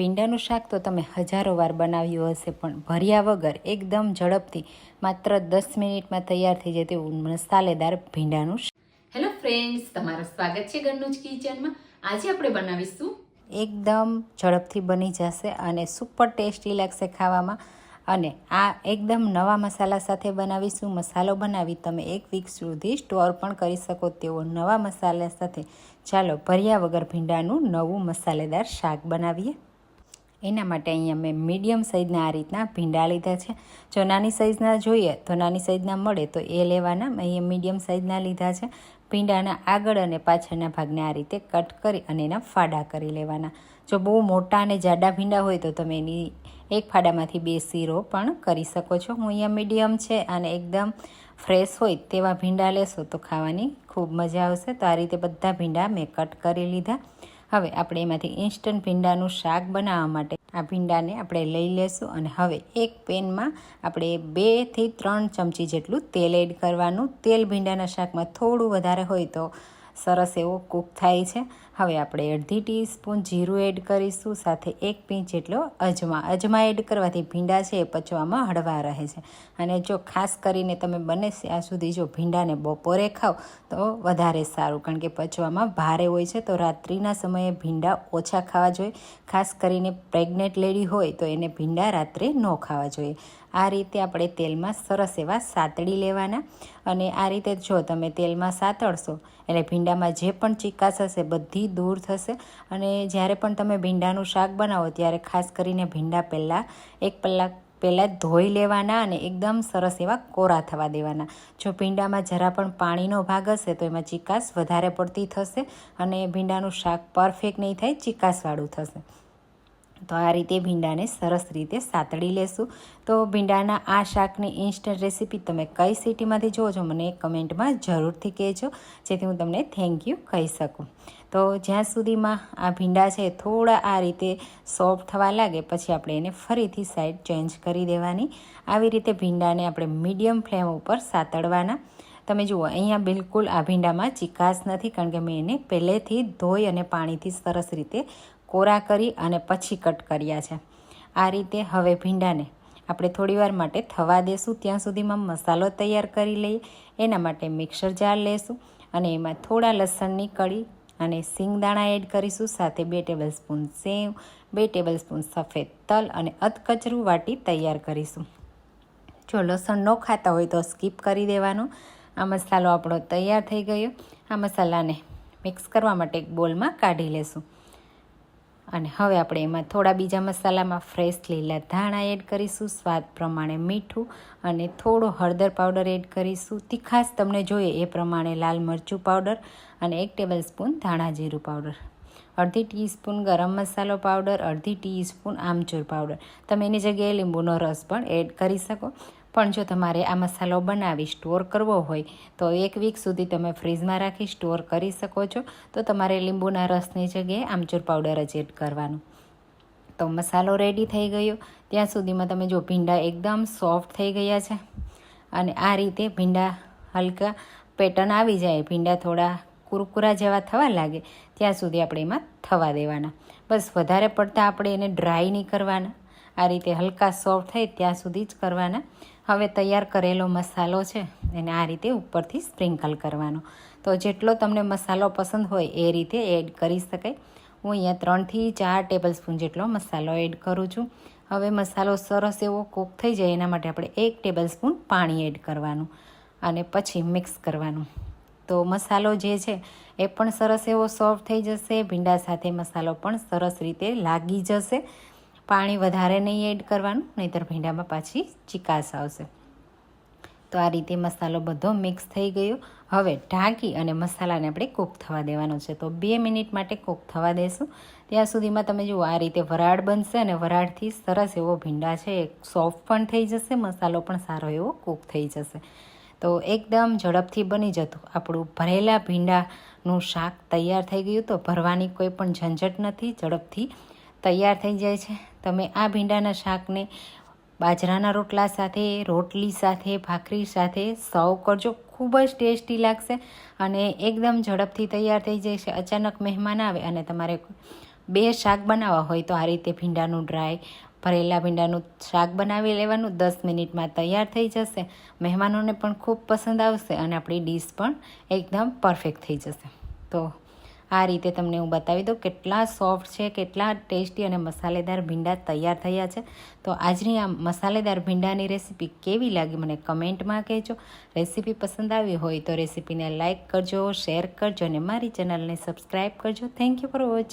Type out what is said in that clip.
ભીંડાનું શાક તો તમે હજારો વાર બનાવ્યું હશે પણ ભર્યા વગર એકદમ ઝડપથી માત્ર દસ મિનિટમાં તૈયાર થઈ જાય તેવું મસાલેદાર ભીંડાનું હેલો ફ્રેન્ડ્સ તમારું સ્વાગત છે ઘરનું જ કિચનમાં. આજે આપણે બનાવીશું એકદમ ઝડપથી બની જશે અને સુપર ટેસ્ટી લાગશે ખાવામાં. અને આ એકદમ નવા મસાલા સાથે બનાવીશું. મસાલો બનાવી તમે એક વીક સુધી સ્ટોર પણ કરી શકો તેવો નવા મસાલા સાથે. ચાલો ભર્યા વગર ભીંડાનું નવું મસાલેદાર શાક બનાવીએ. એના માટે અહીંયા મેં મીડિયમ સાઇઝના આ રીતના ભીંડા લીધા છે. જો નાની સાઇઝના જોઈએ તો નાની સાઇઝના મળે તો એ લેવાના અહીંયા મીડિયમ સાઇઝના લીધા છે. ભીંડાના આગળ અને પાછળના ભાગને આ રીતે કટ કરી અને એના ફાડા કરી લેવાના. જો બહુ મોટા અને જાડા ભીંડા હોય તો તમે એની એક ફાડામાંથી બે શીરો પણ કરી શકો છો. હું અહીંયા મીડિયમ છે અને એકદમ ફ્રેશ હોય તેવા ભીંડા લેશો તો ખાવાની ખૂબ મજા આવશે. તો આ રીતે બધા ભીંડા મેં કટ કરી લીધા. હવે આપણે એમાંથી ઇન્સ્ટન્ટ ભીંડાનું શાક બનાવવા માટે આ ભીંડાને આપણે લઈ લેશું અને હવે એક પેનમાં આપણે બેથી ત્રણ ચમચી જેટલું તેલ એડ કરવાનું. તેલ ભીંડાના શાકમાં થોડું વધારે હોય તો સરસ એવો કૂક થાય છે. હવે આપણે અડધી ટીસ્પૂન જીરું એડ કરીશું, સાથે એક પીંચ જેટલો અજમા. અજમા એડ કરવાથી ભીંડા છે એ પચવામાં હળવા રહે છે. અને જો ખાસ કરીને તમે બને ત્યાં સુધી જો ભીંડાને બપોરે ખાઓ, તો વધારે સારું. કારણ કે પચવામાં ભારે હોય છે, તો રાત્રિના સમયે ભીંડા ઓછા ખાવા જોઈએ. ખાસ કરીને પ્રેગ્નેન્ટ લેડી હોય, તો એને ભીંડા રાત્રે ન ખાવા જોઈએ. આ રીતે આપણે તેલમાં સરસ એવા સાતડી લેવાના. અને આ રીતે જો તમે તેલમાં સાતળશો, એટલે ભીંડામાં જે પણ ચિકાસ હશે બધી દૂર થશે. અને જ્યારે પણ તમે ભીંડાનું શાક બનાવો ત્યારે ખાસ કરીને ભીંડા પહેલાં એક કલાક પહેલાં ધોઈ લેવાના અને એકદમ સરસ એવા કોરા થવા દેવાના. જો ભીંડામાં જરા પણ પાણીનો ભાગ હશે તો એમાં ચિકાસ વધારે પડતી થશે અને ભીંડાનું શાક પરફેક્ટ નહીં થાય, ચિકાસવાળું થશે. તો આ રીતે ભીંડાને સરસ રીતે સાતડી લેશું. તો ભીંડાના આ શાકની ઇન્સ્ટન્ટ રેસીપી તમે કઈ સિટીમાંથી જુઓ છો, મને કમેન્ટમાં જરૂરથી કહેજો, જેથી હું તમને થેન્ક યુ કહી શકું. તો જ્યાં સુધીમાં આ ભીંડા છે, થોડા આ રીતે સોફ્ટ થવા લાગે, પછી આપણે એને ફરીથી સાઈડ ચેન્જ કરી દેવાની. આવી રીતે ભીંડાને આપણે મીડિયમ ફ્લેમ ઉપર સાતડવાના તમે જુઓ, અહીંયા બિલકુલ આ ભીંડામાં ચિકાસ નથી, કારણ કે મેં એને પહેલેથી ધોઈ અને પાણીથી સરસ રીતે કોરા કરી અને પછી કટ કર્યા છે. આ રીતે હવે ભીંડાને આપણે થોડીવાર માટે થવા દેશું. ત્યાં સુધીમાં મસાલો તૈયાર કરી લઈએ. એના માટે મિક્સર જાર લેશું અને એમાં થોડા લસણની કળી અને સિંગદાણા એડ કરીશું. સાથે બે ટેબલ સ્પૂન સેવ, બે ટેબલ સ્પૂન સફેદ તલ અને અધકચરું વાટી તૈયાર કરીશું. જો લસણ ન ખાતા હોય તો સ્કીપ કરી દેવાનો. આ મસાલો આપણો તૈયાર થઈ ગયો. આ મસાલાને મિક્સ કરવા માટે એક બોલમાં કાઢી લેશું. અને હવે આપણે એમાં થોડા બીજા મસાલામાં ફ્રેશ લીલા ધાણા એડ કરીશું, સ્વાદ પ્રમાણે મીઠું અને થોડો હળદર પાવડર એડ કરીશું. તીખાશ તમને જોઈએ એ પ્રમાણે લાલ મરચું પાવડર અને એક ટેબલ સ્પૂન ધાણા જીરું પાવડર અડધી ટીસ્પૂન ગરમ મસાલો પાવડર અડધી ટીસ્પૂન આમચૂર પાવડર તમે એની જગ્યાએ લીંબુનો રસ પણ એડ કરી શકો. પણ જો તમારે આ મસાલો બનાવી સ્ટોર કરવો હોય, તો એક વીક સુધી તમે ફ્રીજમાં રાખી સ્ટોર કરી શકો છો. તો તમારે લીંબુના રસની જગ્યાએ આમચૂર પાવડર જ એડ કરવાનું. તો મસાલો રેડી થઈ ગયો. ત્યાં સુધીમાં તમે જો ભીંડા એકદમ સોફ્ટ થઈ ગયા છે, અને આ રીતે ભીંડા હલકા પેટર્ન આવી જાય, ભીંડા થોડા કુરકુરા જેવા થવા લાગે, ત્યાં સુધી આપણે એમાં થવા દેવાના. બસ વધારે પડતા આપણે એને ડ્રાય નહીં કરવાના. આ રીતે હલકા સોફ્ટ થાય ત્યાં સુધી જ કરવાના. હવે તૈયાર કરેલો મસાલો છે, એને આ રીતે ઉપરથી સ્પ્રિંકલ કરવાનો. તો જેટલો તમને મસાલો પસંદ હોય એ રીતે એડ કરી શકાય. હું અહીંયા ત્રણથી ચાર ટેબલ સ્પૂન જેટલો મસાલો એડ કરું છું. હવે મસાલો સરસ એવો કૂક થઈ જાય એના માટે આપણે એક ટેબલ સ્પૂન પાણી એડ કરવાનું અને પછી મિક્સ કરવાનું. તો મસાલો જે છે એ પણ સરસ એવો સોફ્ટ થઈ જશે, ભીંડા સાથે મસાલો પણ સરસ રીતે લાગી જશે. પાણી વધારે નહીં એડ કરવાનું, નહીંતર ભીંડામાં પાછી ચિકાસ આવશે. તો આ રીતે મસાલો બધો મિક્સ થઈ ગયો. હવે ઢાંકી અને મસાલાને આપણે કૂક થવા દેવાનો છે. તો બે મિનિટ માટે કૂક થવા દેશું. ત્યાં સુધીમાં તમે જુઓ, આ રીતે વરાળ બનશે અને વરાળથી સરસ એવો ભીંડા છે સોફ્ટ પણ થઈ જશે, મસાલો પણ સારો એવો કૂક થઈ જશે. તો એકદમ ઝડપથી બની જતું. આપણું ભરેલા ભીંડાનું શાક તૈયાર થઈ ગયું. તો ભરવાની કોઈ પણ ઝંઝટ નથી, ઝડપથી તૈયાર થઈ જાય છે. તમે આ ભીંડાના શાકને બાજરાના રોટલા સાથે, રોટલી સાથે, ભાખરી સાથે સર્વ કરજો. ખૂબ જ ટેસ્ટી લાગશે અને એકદમ ઝડપથી તૈયાર થઈ જશે. અચાનક મહેમાન આવે અને તમારે બે શાક બનાવવા હોય તો આ રીતે ભીંડાનું ડ્રાય, ભરેલા ભીંડાનું શાક બનાવી લેવાનું. દસ મિનિટમાં તૈયાર થઈ જશે. મહેમાનોને પણ ખૂબ પસંદ આવશે અને આપણી ડીશ પણ એકદમ પરફેક્ટ થઈ જશે. તો આ રીતે તમને હું બતાવી દઉં કેટલા સોફ્ટ છે, કેટલા ટેસ્ટી અને મસાલેદાર ભીંડા તૈયાર થયા છે. તો આજની આ મસાલેદાર ભીંડાની રેસીપી કેવી લાગી મને કમેન્ટમાં કહેજો. રેસીપી પસંદ આવી હોય તો રેસીપીને લાઇક કરજો, શેર કરજો અને મારી ચેનલને સબસ્ક્રાઈબ કરજો. Thank you for watching